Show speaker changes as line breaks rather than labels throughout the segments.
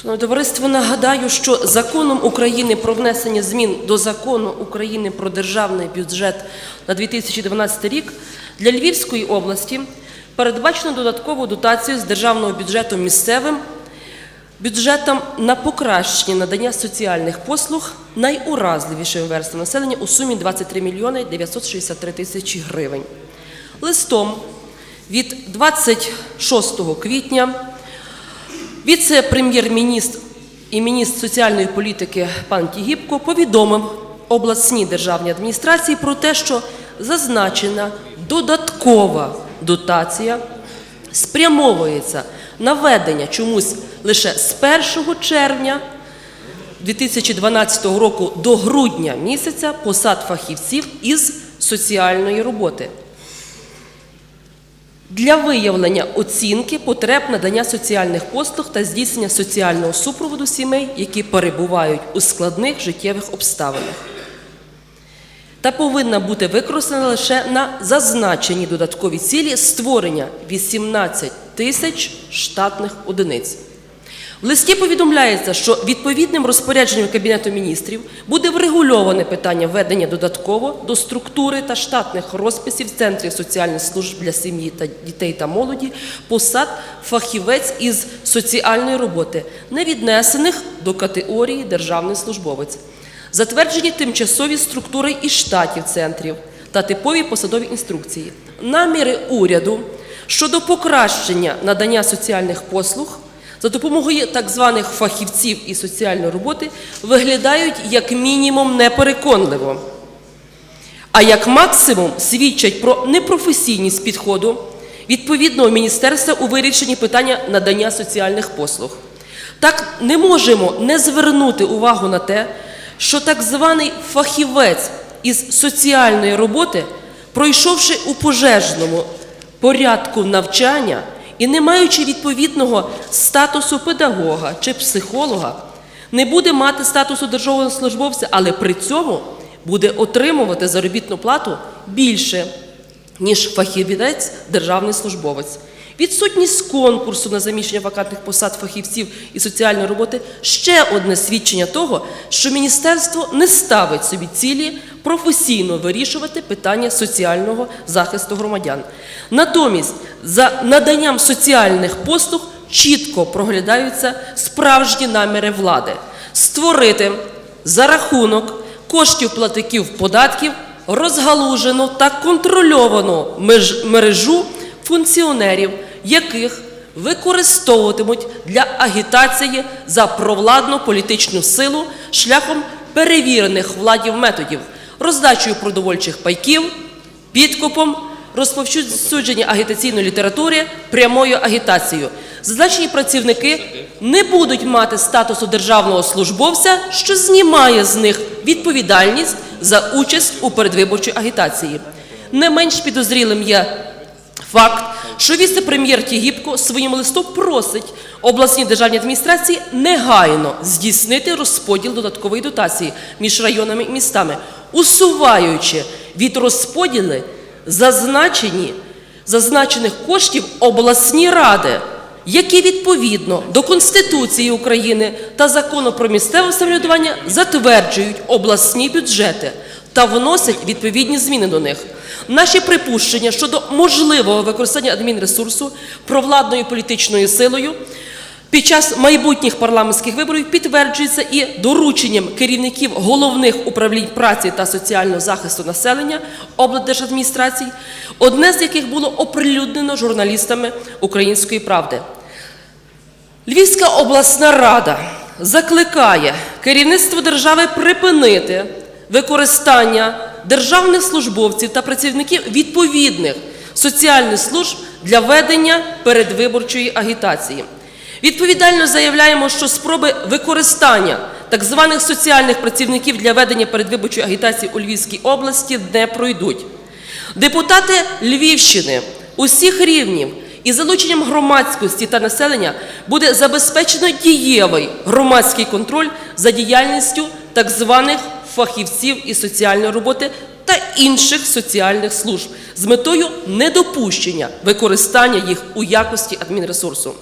Шановне товариство, нагадаю, що законом України про внесення змін до закону України про державний бюджет на 2012 рік для Львівської області передбачено додаткову дотацію з державного бюджету місцевим бюджетам на покращення надання соціальних послуг найуразливішим верствам населення у сумі 23 мільйони 963 тисячі гривень. Листом від 26 квітня Віце-прем'єр-міністр і міністр соціальної політики пан Тігіпко повідомив обласній державній адміністрації про те, що зазначена додаткова дотація спрямовується на ведення чомусь лише з 1 червня 2012 року до грудня місяця посад фахівців із соціальної роботи для виявлення оцінки потреб надання соціальних послуг та здійснення соціального супроводу сімей, які перебувають у складних життєвих обставинах. Та повинна бути використана лише на зазначені додаткові цілі створення 18 тисяч штатних одиниць. В листі повідомляється, що відповідним розпорядженням Кабінету міністрів буде врегульоване питання введення додатково до структури та штатних розписів центрів соціальних служб для сім'ї та дітей та молоді посад фахівець із соціальної роботи, не віднесених до категорії державний службовець, затверджені тимчасові структури і штатів центрів та типові посадові інструкції, наміри уряду щодо покращення надання соціальних послуг за допомогою так званих фахівців і соціальної роботи виглядають як мінімум непереконливо, а як максимум свідчать про непрофесійність підходу відповідного міністерства у вирішенні питання надання соціальних послуг. Так не можемо не звернути увагу на те, що так званий фахівець із соціальної роботи, пройшовши у пожежному порядку навчання і не маючи відповідного статусу педагога чи психолога, не буде мати статусу державного службовця, але при цьому буде отримувати заробітну плату більше, ніж фахівець державний службовець. Відсутність конкурсу на заміщення вакантних посад фахівців і соціальної роботи ще одне свідчення того, що міністерство не ставить собі цілі професійно вирішувати питання соціального захисту громадян. Натомість, за наданням соціальних послуг чітко проглядаються справжні наміри влади створити за рахунок коштів платників податків розгалужену та контрольовану мережу функціонерів, яких використовуватимуть для агітації за провладну політичну силу шляхом перевірених владів методів, роздачею продовольчих пайків, підкупом, розповсюдження агітаційної літератури, прямою агітацією. Зазначені працівники не будуть мати статусу державного службовця, що знімає з них відповідальність за участь у передвиборчій агітації. Не менш підозрілим є Факт, що віце-прем'єр Тігіпко своїм листом просить обласні державні адміністрації негайно здійснити розподіл додаткової дотації між районами і містами, усуваючи від розподіли зазначені, зазначених коштів обласні ради, які відповідно до Конституції України та закону про місцеве самоврядування затверджують обласні бюджети та вносять відповідні зміни до них. Наші припущення щодо можливого використання адмінресурсу провладною політичною силою під час майбутніх парламентських виборів підтверджується і дорученням керівників головних управлінь праці та соціального захисту населення облдержадміністрацій, одне з яких було оприлюднено журналістами Української правди. Львівська обласна рада закликає керівництво держави припинити використання державних службовців та працівників відповідних соціальних служб для ведення передвиборчої агітації. Відповідально заявляємо, що спроби використання так званих соціальних працівників для ведення передвиборчої агітації у Львівській області не пройдуть. Депутати Львівщини усіх рівнів із залученням громадськості та населення буде забезпечено дієвий громадський контроль за діяльністю так званих фахівців із соціальної роботи та інших соціальних служб з метою недопущення використання їх у якості адмінресурсу.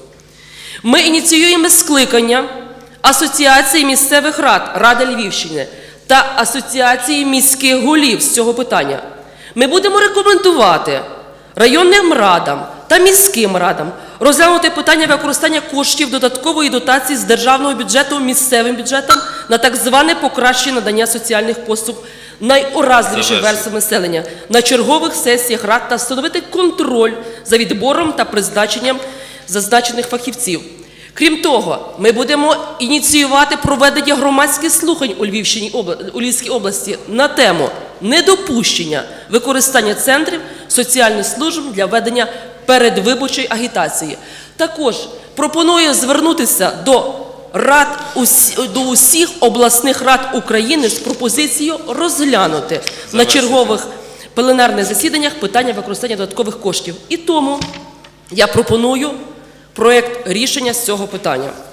Ми ініціюємо скликання Асоціації місцевих рад Ради Львівщини та Асоціації міських голів з цього питання. Ми будемо рекомендувати районним радам та міським радам розглянути питання використання коштів додаткової дотації з державного бюджету місцевим бюджетам на так зване покращення надання соціальних послуг найуразливішим верствам населення на чергових сесіях рад та встановити контроль за відбором та призначенням зазначених фахівців. Крім того, ми будемо ініціювати проведення громадських слухань у Львівщині у Львівській області на тему недопущення використання центрів соціальних служб для ведення передвиборчої агітації. Також пропоную звернутися до рад до усіх обласних рад України з пропозицією розглянути на чергових пленарних засіданнях питання використання додаткових коштів. І тому я пропоную проект рішення з цього питання.